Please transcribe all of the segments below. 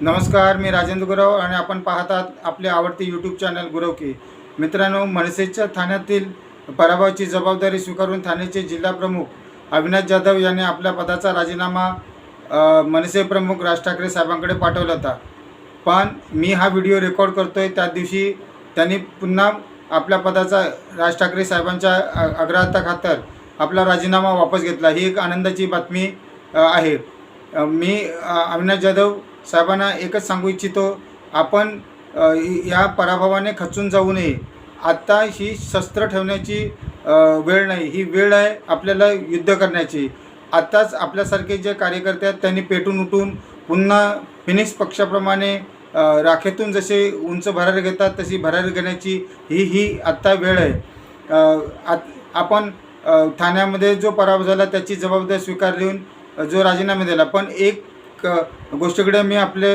नमस्कार मी राजेंद्र गुरव आणि आपण पाहतात आपले आवडते यूट्यूब चॅनल गुरवकी मित्रांनो मनसेच्या ठाण्यातील पराभवाची जबाबदारी स्वीकारून ठाण्याचे जिल्हा प्रमुख अविनाश जाधव यांनी आपल्या पदाचा राजीनामा मनसे प्रमुख राज ठाकरे साहेबांकडे पाठवला होता. पण मी हा व्हिडिओ रेकॉर्ड करतो आहे त्या दिवशी त्यांनी पुन्हा आपल्या पदाचा राज ठाकरे साहेबांच्या अ- आपला राजीनामा वापस घेतला. ही एक आनंदाची बातमी आहे. मी अविनाश जाधव साहेबांना एकच सांगू इच्छितो आपण या पराभवाने खचून जाऊ नये. आत्ता ही शस्त्र ठेवण्याची वेळ नाही. ही वेळ आहे आपल्याला युद्ध करण्याची. आत्ताच आपल्यासारखे जे कार्यकर्ते आहेत त्यांनी पेटून उठून पुन्हा फिनिक्स पक्षाप्रमाणे राखेतून जसे उंच भरारी घेतात तशी भरारी घेण्याची ही ही आत्ता वेळ आहे. आत आपण ठाण्यामध्ये जो पराभव झाला त्याची जबाबदारी स्वीकारली जो राजीनामा दिला. पण एक क गोष्टीकडे मी आपले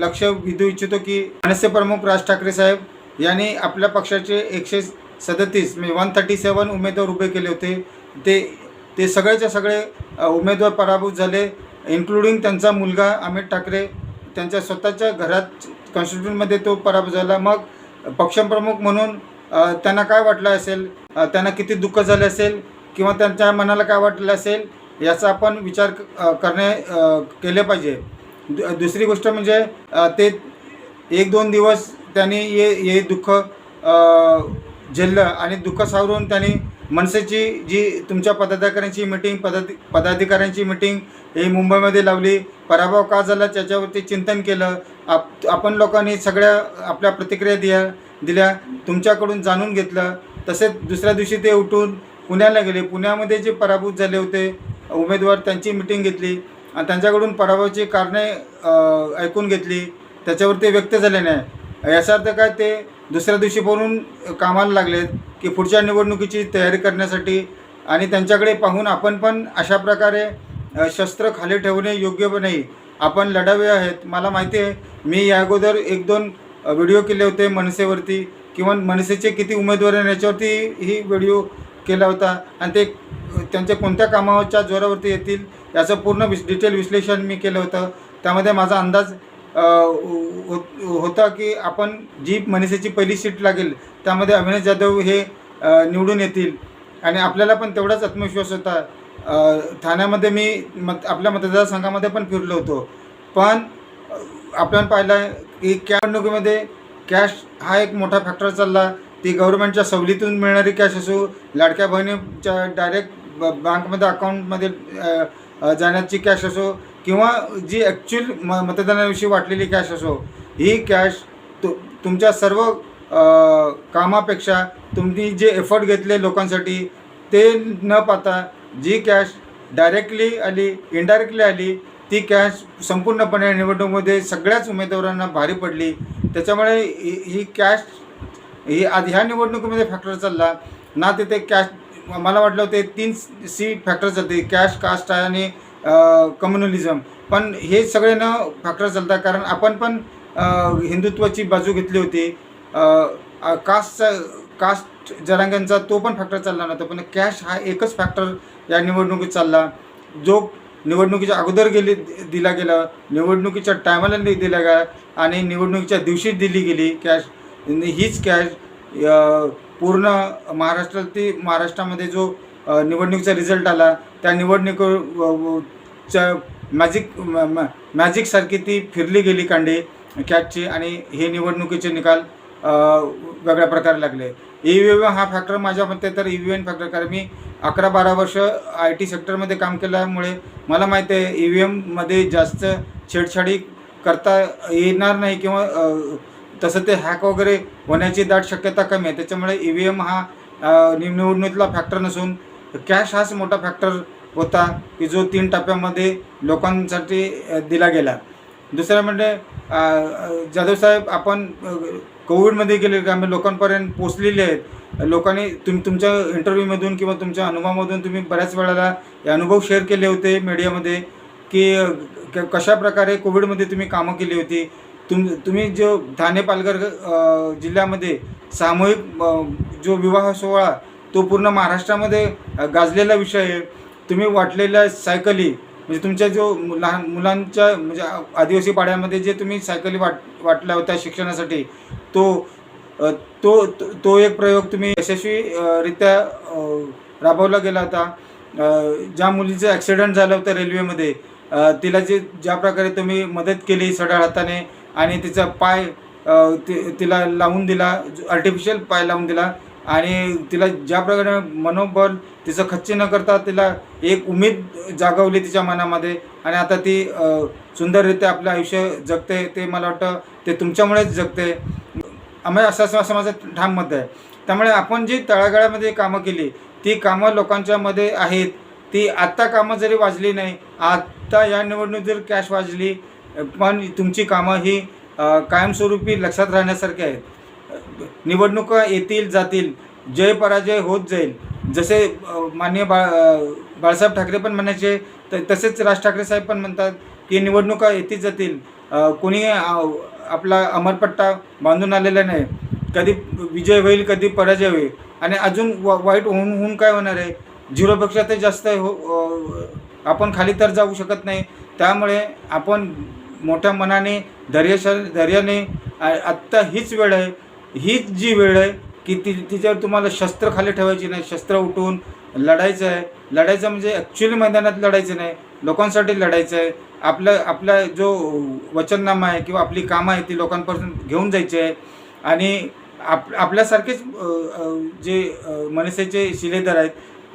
लक्ष वेधू इच्छितो की मनसे प्रमुख राज ठाकरे साहेब यांनी आपल्या पक्षाचे एकशे सदतीस म्हणजे वन थर्टी सेवन उमेदवार उभे केले होते. ते ते सगळेच्या सगळे उमेदवार पराभूत झाले इन्क्लुडिंग त्यांचा मुलगा अमित ठाकरे. त्यांच्या स्वतःच्या घरात कॉन्स्टिट्यूटमध्ये तो पराभूत झाला. मग पक्षप्रमुख म्हणून त्यांना काय वाटलं असेल? त्यांना किती दुःख झाले असेल? किंवा त्यांच्या मनाला काय वाटलं असेल? याचा आपण विचार करणे केले पाहिजे. दु दुसरी गोष्ट म्हणजे ते एक दोन दिवस त्यांनी ये हे दुःख झेललं आणि दुःख सावरून त्यांनी मनसेची जी तुमच्या पदाधिकाऱ्यांची मिटिंग पदाधि पदाधिकाऱ्यांची मिटिंग ही मुंबईमध्ये लावली. पराभव का झाला त्याच्यावरती चिंतन केलं. आप आपण लोकांनी सगळ्या आपल्या प्रतिक्रिया दिल्या दिल्या तुमच्याकडून जाणून घेतलं. तसेच दुसऱ्या दिवशी ते उठून पुण्याला गेले. पुण्यामध्ये जे पराभूत झाले होते उमेदवार त्यांची मिटिंग घेतली आणि त्यांच्याकडून पराभवाची कारणे ऐकून घेतली. त्याच्यावर ते व्यक्त झाले नाही. याचा अर्थ काय? ते दुसऱ्या दिवशी कामाला लागलेत की पुढच्या निवडणुकीची तयारी करण्यासाठी आणि त्यांच्याकडे पाहून आपण पण अशा प्रकारे शस्त्र खाली ठेवणे योग्य नाही. आपण लढावे आहेत. मला माहिती आहे मी या अगोदर एक दोन व्हिडिओ केले होते मनसेवरती. किंवा मनसेचे किती उमेदवार आहेत याच्यावरती ही व्हिडिओ केला होता आणि ते त्यांच्या कोणत्या कामाच्या जोरावरती येतील याचं पूर्ण विश डिटेल विश्लेषण मी केलं होतं. त्यामध्ये माझा अंदाज हो- होता की आपण जी मनसेची पहिली सीट लागेल त्यामध्ये अविनाश जाधव हे निवडून येतील. आणि आपल्याला पण तेवढाच आत्मविश्वास होता. ठाण्यामध्ये मी मत आपल्या मतदारसंघामध्ये पण फिरलो होतो. पण आपण पाहिलं आहे की कॅ निवडणुकीमध्ये कॅश हा एक मोठा फॅक्टर चालला. ती गव्हर्नमेंटच्या सवलीतून मिळणारी कॅश असो लाडक्या बहिणीच्या डायरेक्ट ब बँकमध्ये अकाउंटमध्ये जाण्याची कॅश असो किंवा जी ॲक्च्युअल म मतदानाविषयी वाटलेली कॅश असो ही कॅश तु तुमच्या सर्व कामापेक्षा तुम्ही जे एफर्ट घेतले लोकांसाठी ते न पाहता जी कॅश डायरेक्टली आली इनडायरेक्टली आली ती कॅश संपूर्णपणे निवडणुकीमध्ये सगळ्याच उमेदवारांना भारी पडली. त्याच्यामुळे ही कॅश हे आधी ह्या निवडणुकीमध्ये फॅक्टर चालला. ना तिथे कॅश मला वाटलं होते तीन सी फॅक्टर चालते. कॅश कास्ट आणि कम्युनलिझम पण हे सगळे न फॅक्टर चालतात कारण आपण पण हिंदुत्वाची बाजू घेतली होती. कास्टचा कास्ट जरांग्यांचा तो पण फॅक्टर चालला नव्हता. पण कॅश हा एकच फॅक्टर या निवडणुकीत चालला. जो निवडणुकीच्या अगोदर गेली दिला गेला निवडणुकीच्या टायमाला दिला गेला आणि निवडणुकीच्या दिवशी दिली गेली कॅश हीच कॅश पूर्ण महाराष्ट्रातील महाराष्ट्रामध्ये जो निवडणुकीचा रिझल्ट आला त्या निवडणुकीच्या मॅजिक मॅजिकसारखी ती फिरली गेली कांडे कॅचची आणि हे निवडणुकीचे निकाल वेगळ्या प्रकारे लागले. ई व्ही एम हा फॅक्टर माझ्या मते तर ई व्ही एम फॅक्टर कारण मी अकरा बारा वर्ष आय टी सेक्टरमध्ये काम केल्यामुळे मला माहिती आहे ई व्ही एममध्ये जास्त छेडछाडी करता येणार नाही किंवा तसं ते हॅक वगैरे होण्याची दाट शक्यता कमी आहे. त्याच्यामुळे ई व्ही एम हा निवडणुकीतला फॅक्टर नसून कॅश हाच मोठा फॅक्टर होता की जो तीन टप्प्यामध्ये लोकांसाठी दिला गेला. दुसरं म्हणजे जाधवसाहेब आपण कोविडमध्ये गेले का? आम्ही लोकांपर्यंत पोचलेले आहेत. लोकांनी तुम तुमच्या इंटरव्ह्यूमधून किंवा तुमच्या अनुभवामधून तुम्ही बऱ्याच वेळेला हे अनुभव शेअर केले होते मीडियामध्ये की कशाप्रकारे कशा प्रकारे कोविडमध्ये तुम्ही कामं केली होती? तुम तुम्ही जो ठाणे पालघर जिल्ह्यामध्ये सामूहिक जो विवाह सोहळा तो पूर्ण महाराष्ट्रामध्ये गाजलेला विषय आहे. तुम्ही वाटलेल्या सायकली म्हणजे तुमच्या जो लहान मुलांच्या म्हणजे आदिवासी पाड्यामध्ये जे तुम्ही सायकली वाट वाटल्या होत्या शिक्षणासाठी तो तो तो- एक प्रयोग तुम्ही यशस्वीरित्या राबवला गेला होता. ज्या मुलीचं ॲक्सिडेंट झालं होतं रेल्वेमध्ये तिला जे ज्या प्रकारे तुम्ही मदत केली सडाळ हाताने आणि तिचा पाय ति तिला लावून दिला आर्टिफिशियल पाय लावून दिला. आणि तिला ज्या प्रकारे मनोबल तिचं खच्ची न करता तिला एक उमेद जागवली तिच्या मनामध्ये. आणि आता ती सुंदररित्या आपलं आयुष्य जगते ते मला वाटतं ते तुमच्यामुळेच जगते. आम्हाला असं असं असं माझं ठाम मत आहे. त्यामुळे आपण जी तळागाळामध्ये कामं केली ती कामं लोकांच्यामध्ये आहेत. ती आत्ता कामं जरी वाजली नाही आत्ता या निवडणूक जर कॅश वाजली पण तुमची कामं ही कायमस्वरूपी लक्षात राहण्यासारखी आहेत. निवडणुका येतील जातील जय पराजय होत जाईल. जसे माननीय बा बाळासाहेब ठाकरे पण म्हणायचे त तसेच राज ठाकरे साहेब पण म्हणतात की निवडणुका येतील जातील. कोणी आपला अमरपट्टा बांधून आलेला नाही. कधी विजय होईल कधी पराजय होईल. आणि अजून वा वाईट होऊन होऊन काय होणार आहे? झिरोपेक्षा ते जास्त हो आपण खाली तर जाऊ शकत नाही. त्यामुळे आपण मोठ्या मनाने धैर्यशा धैर्याने आत्ता हीच वेळ आहे. हीच जी वेळ आहे की ती तिच्यावर तुम्हाला शस्त्र खाली ठेवायची नाही. शस्त्र उठवून लढायचं आहे. लढायचं म्हणजे ॲक्च्युली मैदानात लढायचं नाही. लोकांसाठी लढायचं आहे. आपलं आपला जो वचननामा आहे किंवा आपली कामं आहे ती लोकांपासून घेऊन जायची आहे. आणि आप आपल्यासारखेच जे मनसेचे शिलेदार आहेत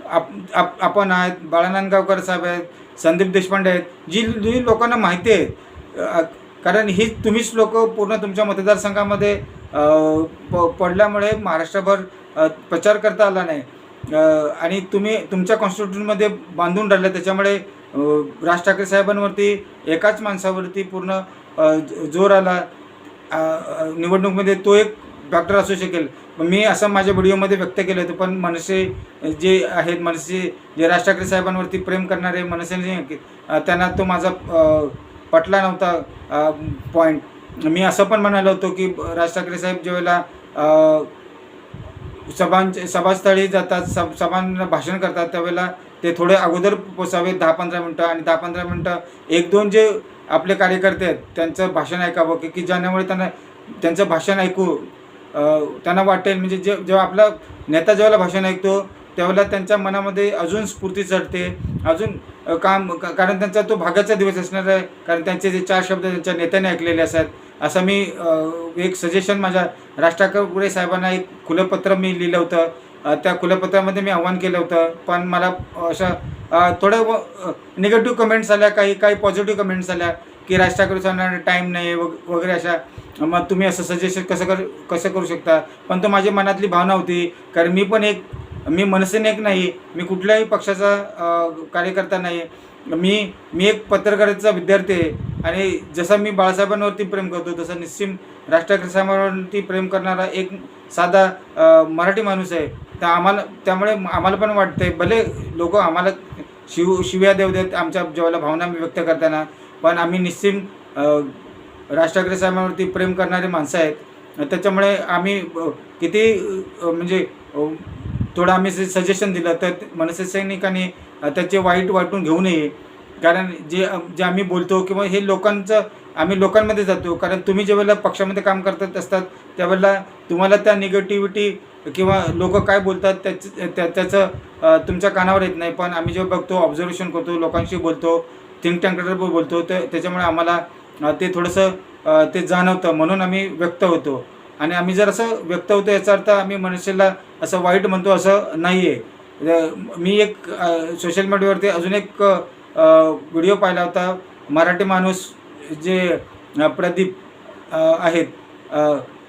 आप आप आपण आहेत बाळानांदगावकर साहेब आहेत संदीप देशपांडे आहेत जी जी लोकांना माहिती आहे कारण ही तुम्हीच लोक पूर्ण तुमच्या मतदारसंघामध्ये प पडल्यामुळे महाराष्ट्रभर प्रचार करता आला नाही. आणि तुम्ही तुमच्या कॉन्स्टिट्यूटमध्ये बांधून राहिले त्याच्यामुळे राज ठाकरे साहेबांवरती एकाच माणसावरती पूर्ण जोर आला. निवडणूकमध्ये निवडणुकीमध्ये तो एक डॉक्टर असू शकेल. मी असं माझ्या व्हिडिओमध्ये व्यक्त केलं होतं पण मनसे जे आहेत मनसे जे राज ठाकरे साहेबांवरती प्रेम करणारे मनसेने त्यांना तो माझा पटला नव्हता पॉईंट मी असं पण म्हणालो होतो की राज ठाकरे साहेब ज्यावेळेला सभांचे सभास्थळी जातात सब सभांना भाषण करतात त्यावेळेला ते थोडे अगोदर पोचावे दहा पंधरा मिनटं आणि दहा पंधरा मिनटं एक दोन जे आपले कार्यकर्ते आहेत त्यांचं भाषण ऐकावं की की ज्यामुळे त्यांना त्यांचं भाषण ऐकू त्यांना वाटेल. म्हणजे जे जेव्हा आपला नेता जेव्हा भाषण ऐकतो त्यावेळेला त्यांच्या मनामध्ये अजून स्फूर्ती चढते अजून काम कारण त्यांचा तो भागाचा दिवस असणार आहे. कारण त्यांचे जे चार शब्द त्यांच्या नेत्याने ऐकलेले असतात. असं मी एक सजेशन माझ्या राज ठाकरे साहेबांना एक खुलं पत्र मी लिहिलं होतं. त्या खुल्या पत्रामध्ये मी आव्हान केलं होतं. पण मला अशा थोडं थोड्या निगेटिव्ह कमेंट्स आल्या काही काही पॉझिटिव्ह कमेंट्स आल्या की राज ठाकरे साहेबांना टाईम नाही आहे वगैरे अशा. मग तुम्ही असं सजेशन कसं कर कसं करू शकता? पण तो माझ्या मनातली भावना होती. कारण मी पण एक मी मनसेने एक नाही मी कुठल्याही पक्षाचा कार्यकर्ता नाही. मी मी एक पत्रकारितेचा विद्यार्थी आहे आणि जसं मी बाळासाहेबांवरती प्रेम करतो तसं निश्चिम राज ठाकरे प्रेम करणारा एक साधा मराठी माणूस आहे. तर आम्हाला त्यामुळे आम्हाला पण वाटते भले लोक आम्हाला शिव शिव्या देव देत आमच्या जेव्हा भावना व्यक्त करताना पण आम्ही निश्चिम अ, साहेबांवरती प्रेम करणारी माणसं आहेत. त्याच्यामुळे आम्ही किती म्हणजे थोडं आम्ही सजेशन दिलं तर मनसे सैनिकांनी त्याचे वाईट वाटून घेऊ नये. कारण जे जे आम्ही बोलतो किंवा हे लोकांचं आम्ही लोकांमध्ये जातो. कारण तुम्ही ज्यावेळेला पक्षामध्ये काम करत असतात त्यावेळेला तुम्हाला त्या निगेटिव्हिटी किंवा लोक काय बोलतात त्याच त्या त्याचं तुमच्या कानावर येत नाही. पण आम्ही जेव्हा बघतो ऑब्झर्वेशन करतो लोकांशी बोलतो थिंक टँकवर बोलतो तर त्याच्यामुळे आम्हाला ते थोडंसं ते जाणवतं. म्हणून आम्ही व्यक्त होतो. आणि आम्ही जर असं व्यक्त होतो याचा अर्थ आम्ही मनुष्याला असं वाईट म्हणतो असं नाही आहे मी एक सोशल मीडियावरती अजून एक व्हिडिओ पाहिला होता. मराठी माणूस जे प्रदीप आहेत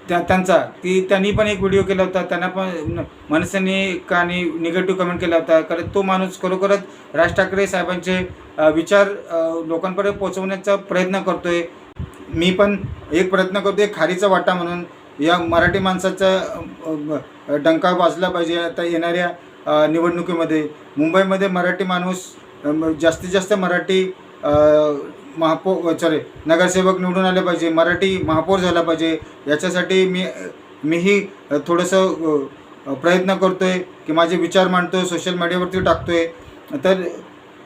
त्या त्यांचा की त्यांनी पण एक व्हिडिओ केला होता. त्यांना पण मनसेने आणि निगेटिव्ह कमेंट केला होता. कारण तो माणूस खरोखरच राज ठाकरे साहेबांचे विचार लोकांपर्यंत पोहोचवण्याचा प्रयत्न करतोय. मी पण एक प्रयत्न करतोय खारीचा वाटा म्हणून. या मराठी माणसाचा डंका वाजला पाहिजे आता येणाऱ्या निवडणुकीमध्ये. मुंबईमध्ये मराठी माणूस जास्तीत जास्त मराठी महापौर सॉरी नगरसेवक निवडून आले पाहिजे. मराठी महापौर झाला पाहिजे. याच्यासाठी मी मीही थोडंसं प्रयत्न करतो आहे की माझे विचार मांडतो सोशल मीडियावरती टाकतो आहे तर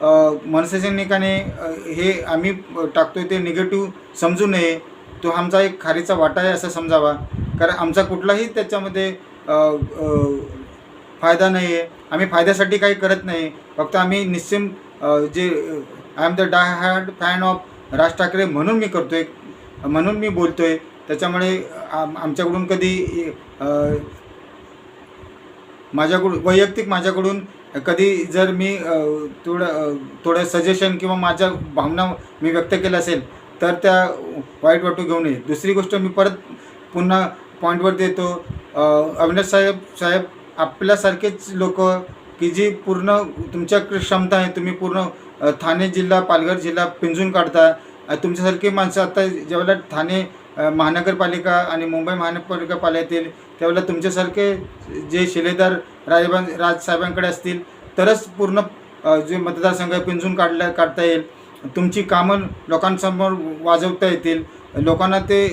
अ, मनसे हे आम्ही टाकतोय ते निगेटिव्ह समजू नये. तो आमचा एक खारीचा वाटा आहे असं समजावा. कारण आमचा कुठलाही त्याच्यामध्ये फायदा नाही आहे आम्ही फायद्यासाठी काही करत नाही. फक्त आम्ही निश्चिम जे I am the die hard fan of Raj Thackeray म्हणून मी करतो आहे म्हणून मी बोलतो आहे त्याच्यामुळे आम आमच्याकडून कधी माझ्याकडून वैयक्तिक माझ्याकडून कधी जर मी थोडं थोडं सजेशन किंवा माझ्या भावना मी व्यक्त केल्या असेल तर त्या वाईट वाटू घेऊ नये. दुसरी गोष्ट मी परत पुन्हा पॉईंटवर देतो. अविनाश साहेब साहेब आपल्यासारखेच लोक की जी पूर्ण तुमच्या क्षमता आहे तुम्ही पूर्ण ठाणे जिल्हा पालघर जिल्हा पिंजून काढता. तुमच्यासारखी माणसं आता ज्यावेळेला ठाणे महानगरपालिका आणि मुंबई महानगरपालिका पाल्या येतील त्यावेळेला तुमच्यासारखे जे शिलेदार राजबां राजसाहेबांकडे असतील तरच पूर्ण जे मतदारसंघ पिंजून काढल्या काढता येईल. तुमची कामं लोकांसमोर वाजवता येतील. लोकांना ते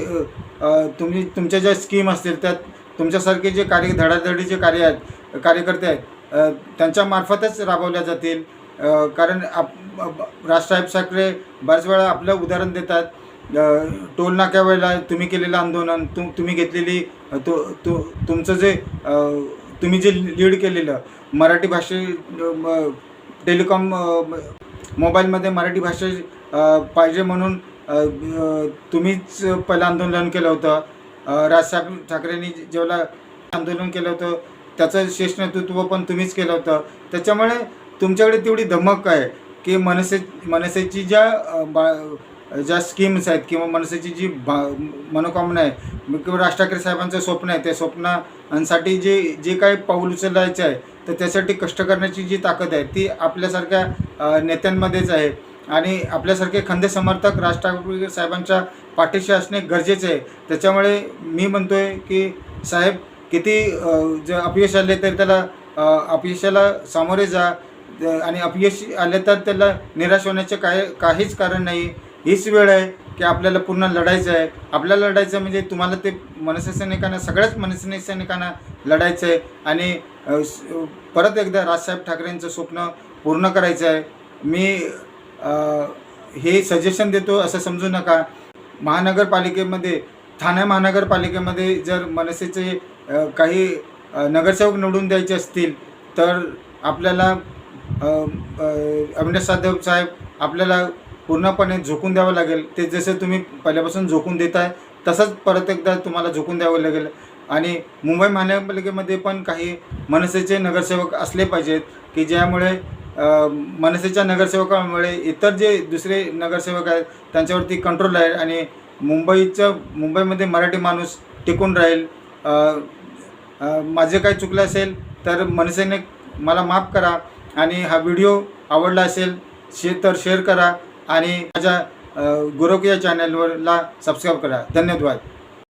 तुम्ही तुमच्या ज्या स्कीम असतील त्यात तुमच्यासारखे जे कार्य धडाधडीचे कार्य आहेत कार्यकर्ते आहेत त्यांच्यामार्फतच राबवल्या जातील. कारण आप राजसाहेब ठाकरे बऱ्याच वेळा आपलं उदाहरण देतात. टोल नाक्या वेळेला तुम्ही केलेलं आंदोलन तुम तुम्ही घेतलेली तो तु तुमचं जे तुम्ही जे लीड केलेलं मराठी भाषे टेलिकॉम मोबाईलमध्ये मराठी भाषा पाहिजे म्हणून तुम्हीच पहिलं आंदोलन केलं होतं. राजसाहेब ठाकरेंनी जेव्हा आंदोलन केलं होतं त्याचं श्रेष्ठ नेतृत्व पण तुम्हीच केलं होतं. त्याच्यामुळे तुमच्याकडे तेवढी धमक आहे की मनसे मनसेची ज्या बा ज्या स्कीम्स आहेत किंवा मनसेची जी भा मनोकामना आहे किंवा राज ठाकरे साहेबांचं स्वप्न आहे त्या स्वप्नांसाठी जे जे काही पाऊल उचलायचं आहे तर त्यासाठी कष्ट करण्याची जी ताकद आहे ती आपल्यासारख्या नेत्यांमध्येच आहे. आणि आपल्यासारखे खंदे समर्थक राज ठाकरे साहेबांच्या पाठीशी असणे गरजेचे आहे. त्याच्यामुळे मी म्हणतो आहे की साहेब किती जर अपयश आले तर त्याला अपयशाला सामोरे जा. आणि अपयश आले तर त्याला निराश होण्याचे काय काहीच कारण नाही. हीच वेळ आहे की आपल्याला पूर्ण लढायचं आहे. आपल्याला लढायचं म्हणजे तुम्हाला ते मनसे सैनिकांना सगळ्याच मनसे सैनिकांना लढायचं आहे. आणि परत एकदा राजसाहेब ठाकरेंचं स्वप्न पूर्ण करायचं आहे. मी हे सजेशन देतो असं समजू नका. महानगरपालिकेमध्ये ठाणे महानगरपालिकेमध्ये जर मनसेचे काही नगरसेवक निवडून द्यायचे असतील तर आपल्याला अविनाश जाधव साहेब आपल्याला पूर्णपणे झोकून द्यावं लागेल. ते जसं तुम्ही पहिल्यापासून झोकून देत आहे तसंच परत एकदा तुम्हाला झोकून द्यावं लागेल. आणि मुंबई महानगरपालिकेमध्ये पण काही मनसेचे नगरसेवक असले पाहिजेत की ज्यामुळे मनसेच्या नगरसेवकामुळे इतर जे दुसरे नगरसेवक आहेत त्यांच्यावरती कंट्रोल राहील आणि मुंबईचं मुंबईमध्ये मराठी माणूस टिकून राहील. माझे काही चुकलं असेल तर मनसेने मला माफ करा आणि हा व्हिडिओ आवडला असेल शे तर शेअर करा आणि माझ्या गुरव चॅनलवरला सबस्क्राईब करा. धन्यवाद.